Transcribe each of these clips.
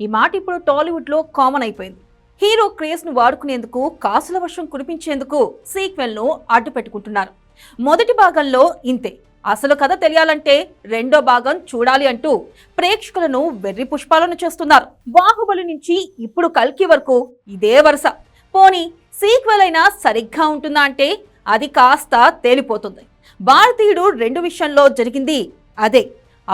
ఈ మాట ఇప్పుడు టాలీవుడ్లో కామన్ అయిపోయింది. హీరో క్రేజ్ను వాడుకునేందుకు కాసుల వర్షం కురిపించేందుకు సీక్వెల్ను అడ్డు పెట్టుకుంటున్నారు. మొదటి భాగంలో ఇంతే. అసలు కథ తెలియాలంటే రెండో భాగం చూడాలి అంటూ ప్రేక్షకులను వెర్రి పుష్పాలను చేస్తున్నారు. బాహుబలి నుంచి ఇప్పుడు కల్కి వరకు ఇదే వరుస. పోనీ సీక్వెల్ అయినా సరిగ్గా ఉంటుందా అంటే అది కాస్త తేలిపోతుంది. భారతీయుడు రెండు విషయంలో జరిగింది అదే.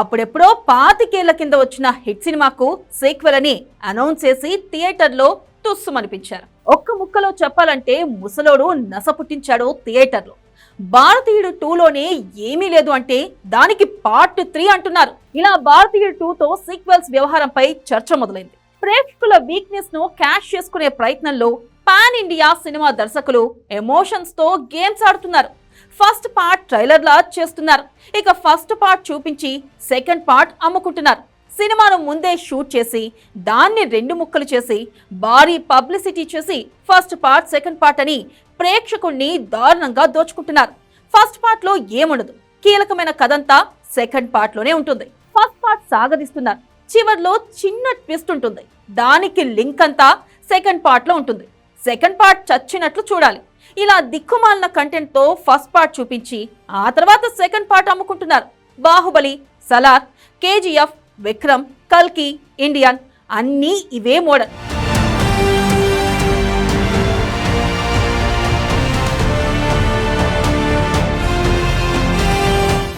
అప్పుడెప్పుడో పాతికేళ్ళ కింద వచ్చిన హిట్ సినిమాకు సీక్వెల్ అని అనౌన్స్ చేసి థియేటర్లో తుస్సుమనిపించారు. ఒక్క ముక్కలో చెప్పాలంటే ముసలోడు నస పుట్టించాడు థియేటర్లో. భారతీయుడు టూలోనే ఏమీ లేదు అంటే దానికి పార్ట్ త్రీ అంటున్నారు. ఇలా భారతీయుడు టూతో సీక్వెల్స్ వ్యవహారంపై చర్చ మొదలైంది. ప్రేక్షకుల వీక్నెస్ను క్యాష్ చేసుకునే ప్రయత్నంలో పాన్ ఇండియా సినిమా దర్శకులు ఎమోషన్స్తో గేమ్స్ ఆడుతున్నారు. ఫస్ట్ పార్ట్ ట్రైలర్ లా చేస్తున్నారు. ఇక ఫస్ట్ పార్ట్ చూపించి సెకండ్ పార్ట్ అమ్ముకుంటున్నారు. సినిమాను ముందే షూట్ చేసి దాన్ని రెండు ముక్కలు చేసి భారీ పబ్లిసిటీ చేసి ఫస్ట్ పార్ట్ సెకండ్ పార్ట్ అని ప్రేక్షకుణ్ణి దారుణంగా దోచుకుంటున్నారు. ఫస్ట్ పార్ట్లో ఏముండదు. కీలకమైన కథంతా సెకండ్ పార్ట్లోనే ఉంటుంది. ఫస్ట్ పార్ట్ సాగదీస్తున్నారు. చివర్లో చిన్న ట్విస్ట్ ఉంటుంది. దానికి లింక్ అంతా సెకండ్ పార్ట్లో ఉంటుంది. సెకండ్ పార్ట్ చచ్చినట్లు చూడాలి. ఇలా దిక్కుమాలిన కంటెంట్తో ఫస్ట్ పార్ట్ చూపించి ఆ తర్వాత సెకండ్ పార్ట్ అమ్ముకుంటున్నారు. బాహుబలి సలార్ కేజీఎఫ్ విక్రమ్ కల్కి ఇండియన్ అన్నీ ఇవే మోడల్.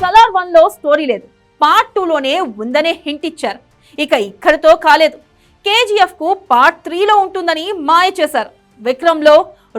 సలార్ వన్లో స్టోరీ లేదు. పార్ట్ టూలోనే ఉందనే హింట్ ఇచ్చారు. ఇక ఇక్కడితో కాలేదు. కేజీఎఫ్కు పార్ట్ త్రీలో ఉంటుందని మాయ చేశారు. విక్రమ్లో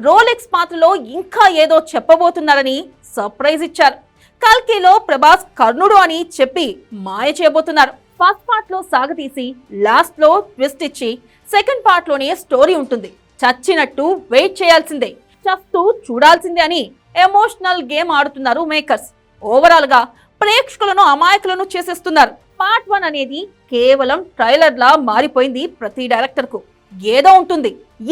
రోలెక్స్ పాత్రలో ఇంకా ఏదో చెప్పబోతున్నారని సర్ప్రైజ్ ఇచ్చారు. కల్కిలో ప్రభాస్ కర్ణుడు అని చెప్పి మాయ చేయబోతున్నారు. ఫస్ట్ పార్ట్లో సాగతీసి లాస్ట్లో ట్విస్ట్ ఇచ్చి సెకండ్ పార్ట్లోనే స్టోరీ ఉంటుంది. చచ్చినట్టు వెయిట్ చేయాల్సిందే. చస్తూ చూడాల్సిందే అని ఎమోషనల్ గేమ్ ఆడుతున్నారు మేకర్స్. ఓవరాల్గా ప్రేక్షకులను అమాయకులను చేసేస్తున్నారు. పార్ట్ వన్ అనేది కేవలం ట్రైలర్ లా మారిపోయింది ప్రతి డైరెక్టర్కు ఏదో ఉంటుంది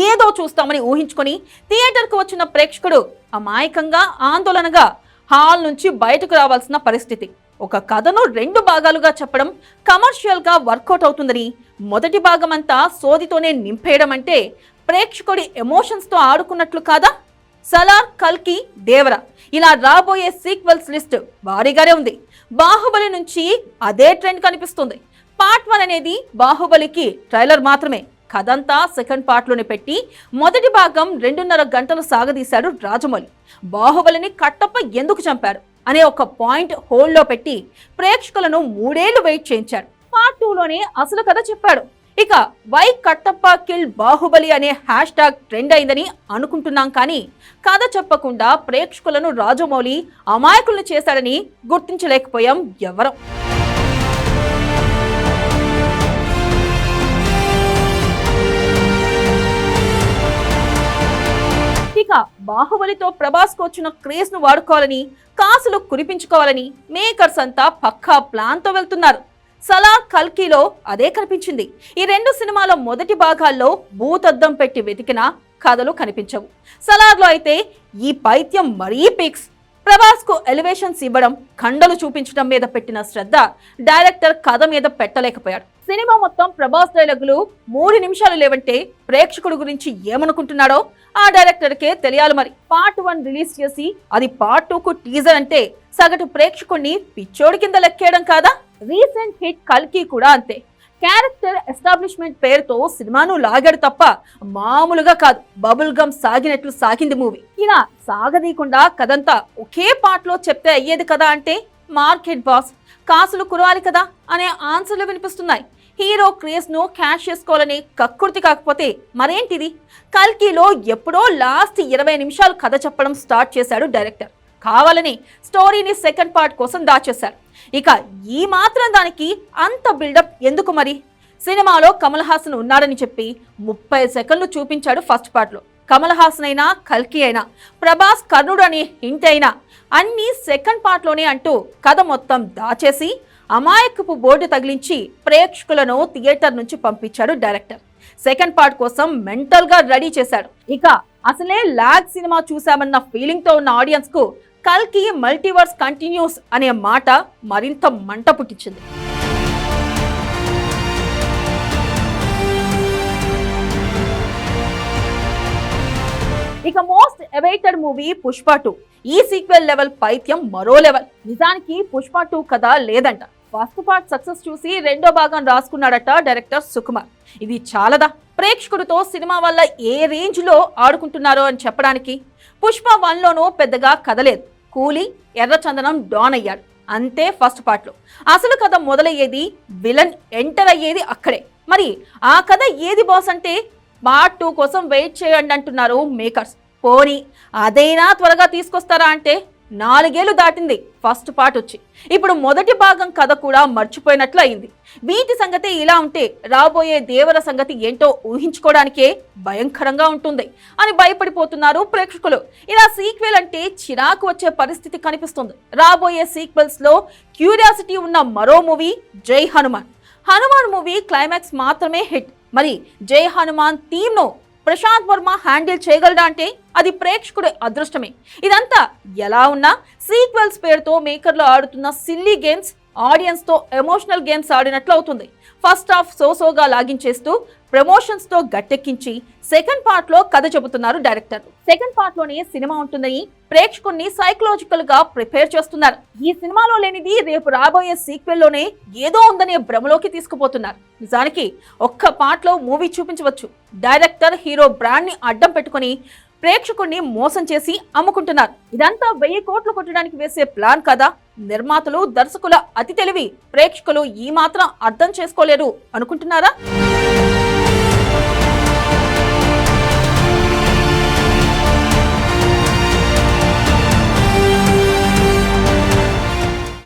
ఏదో చూస్తామని ఊహించుకొని థియేటర్కు వచ్చిన ప్రేక్షకుడు అమాయకంగా ఆందోళనగా హాల్ నుంచి బయటకు రావాల్సిన పరిస్థితి. ఒక కథను రెండు భాగాలుగా చెప్పడం కమర్షియల్గా వర్కౌట్ అవుతుందని మొదటి భాగం అంతా సోదితోనే నింపేయడం అంటే ప్రేక్షకుడి ఎమోషన్స్తో ఆడుకున్నట్లు కాదా? సలార్ కల్కి దేవర. ఇలా రాబోయే సీక్వెల్స్ లిస్ట్ భారీగానే ఉంది. బాహుబలి నుంచి అదే ట్రెండ్ కనిపిస్తుంది. పార్ట్ వన్ అనేది బాహుబలికి ట్రైలర్ మాత్రమే. కథంతా సెకండ్ పార్ట్లోనే పెట్టి మొదటి భాగం రెండున్నర గంటలు సాగదీశాడు రాజమౌళి. బాహుబలిని కట్టప్ప ఎందుకు చంపారు అనే ఒక పాయింట్ హోల్లో పెట్టి ప్రేక్షకులను మూడేళ్ళు వెయిట్ చేయించాడు పార్ట్ టూలోనే అసలు కథ చెప్పాడు. ఇక వై కట్టప్ప కిల్ బాహుబలి అనే హ్యాష్ ట్యాగ్ ట్రెండ్ అయిందని అనుకుంటున్నాం కానీ కథ చెప్పకుండా ప్రేక్షకులను రాజమౌళి అమాయకులను చేశాడని గుర్తించలేకపోయాం ఎవరం. బాహుబలితో ప్రభాస్కు వచ్చిన క్రేజ్ను వాడుకోవాలని కాసులు కురిపించుకోవాలని మేకర్స్ అంతా పక్కా ప్లాన్తో వెళ్తున్నారు. సలా కల్కీలో అదే కనిపించింది. ఈ రెండు సినిమాల మొదటి భాగాల్లో భూతద్దం పెట్టి వెతికిన కథలు కనిపించవు. సలార్లో అయితే ఈ పైత్యం మరీ పిక్స్. ప్రభాస్కు ఎలివేషన్స్ ఇవ్వడం కండలు చూపించడం మీద పెట్టిన శ్రద్ధ డైరెక్టర్ కథ మీద పెట్టలేకపోయాడు. సినిమా మొత్తం ప్రభాస్ డైలాగులు మూడు నిమిషాలు లేవంటే ప్రేక్షకుడు గురించి ఏమనుకుంటున్నాడో ఆ డైరెక్టర్కే తెలియాలి మరి. పార్ట్ వన్ రిలీజ్ చేసి అది పార్ట్ టూ కు టీజర్ అంటే సగటు ప్రేక్షకుడిని పిచ్చోడి కింద లెక్కేయడం కాదా? రీసెంట్ హిట్ కల్కి కూడా అంతే. క్యారెక్టర్ ఎస్టాబ్లిష్మెంట్ పేరుతో సినిమాను లాగాడు తప్ప మామూలుగా కాదు. బబుల్ గమ్ సాగినట్లు సాగింది మూవీ. ఇలా సాగదీయకుండా కథంతా ఒకే పార్ట్లో చెప్తే అయ్యేది కదా అంటే మార్కెట్ బాస్. కాసులు కురవాలి కదా అనే ఆన్సర్లు వినిపిస్తున్నాయి. హీరో క్రేజ్ను క్యాష్ చేసుకోవాలని కక్కుర్తి కాకపోతే మరేంటిది? కల్కీలో ఎప్పుడో లాస్ట్ ఇరవై నిమిషాలు కథ చెప్పడం స్టార్ట్ చేశాడు డైరెక్టర్. కావాలని స్టోరీని సెకండ్ పార్ట్ కోసం దాచేశారు. ఇక ఈ మాత్రం దానికి అంత బిల్డప్ ఎందుకు మరి? సినిమాలో కమల్ హాసన్ ఉన్నాడని చెప్పి ముప్పై సెకండ్లు చూపించాడు ఫస్ట్ పార్ట్లో. కమల్ హాసన్ అయినా కల్కి అయినా ప్రభాస్ కర్ణుడు అని హింట్ అయినా అన్నీ సెకండ్ పార్ట్లోనే అంటూ కథ మొత్తం దాచేసి అమాయకపు బోర్డు తగిలించి ప్రేక్షకులను థియేటర్ నుంచి పంపించాడు డైరెక్టర్. సెకండ్ పార్ట్ కోసం మెంటల్గా రెడీ చేశాడు. ఇక అసలే లాగ్ సినిమా చూశామన్న ఫీలింగ్తో ఉన్న ఆడియన్స్కు కల్కి మల్టీవర్స్ కంటిన్యూస్ అనే మాట మరింత మంట పుట్టించింది. ఇక most awaited movie Pushpa two. ఈ సీక్వెల్ లెవెల్ పైత్యం మరో లెవెల్. నిజానికి పుష్ప టూ కథ లేదంట. ఫస్ట్ పార్ట్ సక్సెస్ చూసి రెండో భాగం రాసుకున్నాడట డైరెక్టర్ సుకుమార్. ఇది చాలదా? ప్రేక్షకుడితో సినిమా వల్ల ఏ రేంజ్లో ఆడుకుంటున్నారో అని చెప్పడానికి పుష్ప వన్ లోనూ పెద్దగా కదలేదు. కూలీ ఎర్రచందనం డాన్ అయ్యాడు. అంతే ఫస్ట్ పార్ట్లో. అసలు కథ మొదలయ్యేది విలన్ ఎంటర్ అయ్యేది అక్కడే. మరి ఆ కథ ఏది బాస్ అంటే? పార్ట్ టూ కోసం వెయిట్ చేయండి అంటున్నారు మేకర్స్. పోని అదైనా త్వరగా తీసుకొస్తారా అంటే నాలుగేళ్ళు దాటింది. ఫస్ట్ పార్ట్ వచ్చి. ఇప్పుడు మొదటి భాగం కథ కూడా మర్చిపోయినట్లు అయింది. వీటి సంగతి ఇలా ఉంటే రాబోయే దేవర సంగతి ఏంటో ఊహించుకోవడానికే భయంకరంగా ఉంటుంది అని భయపడిపోతున్నారు ప్రేక్షకులు. ఇలా సీక్వెల్ అంటే చిరాకు వచ్చే పరిస్థితి కనిపిస్తుంది. రాబోయే సీక్వెల్స్లో క్యూరియాసిటీ ఉన్న మరో movie Jai Hanuman. Hanuman movie climax మాత్రమే హిట్. మరి జై హనుమాన్ థీమ్ను ప్రశాంత్ వర్మ హ్యాండిల్ చేయగలడా అంటే అది ప్రేక్షకుడి అదృష్టమే. ఇదంతా ఎలా ఉన్నా సీక్వెల్స్ పేరుతో మేకర్లు ఆడుతున్న సిల్లీ గేమ్స్ ఆడియన్స్తో ఎమోషనల్ గేమ్స్ ఆడినట్లు అవుతుంది ఫస్ట్ హాఫ్ సోసోగా లాగించేస్తూ ప్రమోషన్స్తో గట్టెక్కించి సెకండ్ పార్ట్లో కథ చెబుతున్నారు డైరెక్టర్. సెకండ్ పార్ట్లోనే సినిమా ఉంటుందని ప్రేక్షకుల్ని సైకలాజికల్గా ప్రిపేర్ చేస్తున్నారు. ఈ సినిమాలో లేనిది రేపు రాబోయే సీక్వెల్లోనే ఏదో ఉందనే భ్రమలోకి తీసుకుపోతున్నారు. నిజానికి ఒక్క పార్ట్లో మూవీ చూపించవచ్చు. డైరెక్టర్ హీరో బ్రాండ్ని అడ్డం పెట్టుకుని ప్రేక్షకుడిని మోసం చేసి అమ్ముకుంటున్నారు. ఇదంతా వెయ్యి కోట్లు కొట్టడానికి వేసే ప్లాన్ కదా. నిర్మాతలు దర్శకుల అతి తెలివి ప్రేక్షకులు ఈ మాత్రం అర్థం చేసుకోలేరు అనుకుంటున్నారా?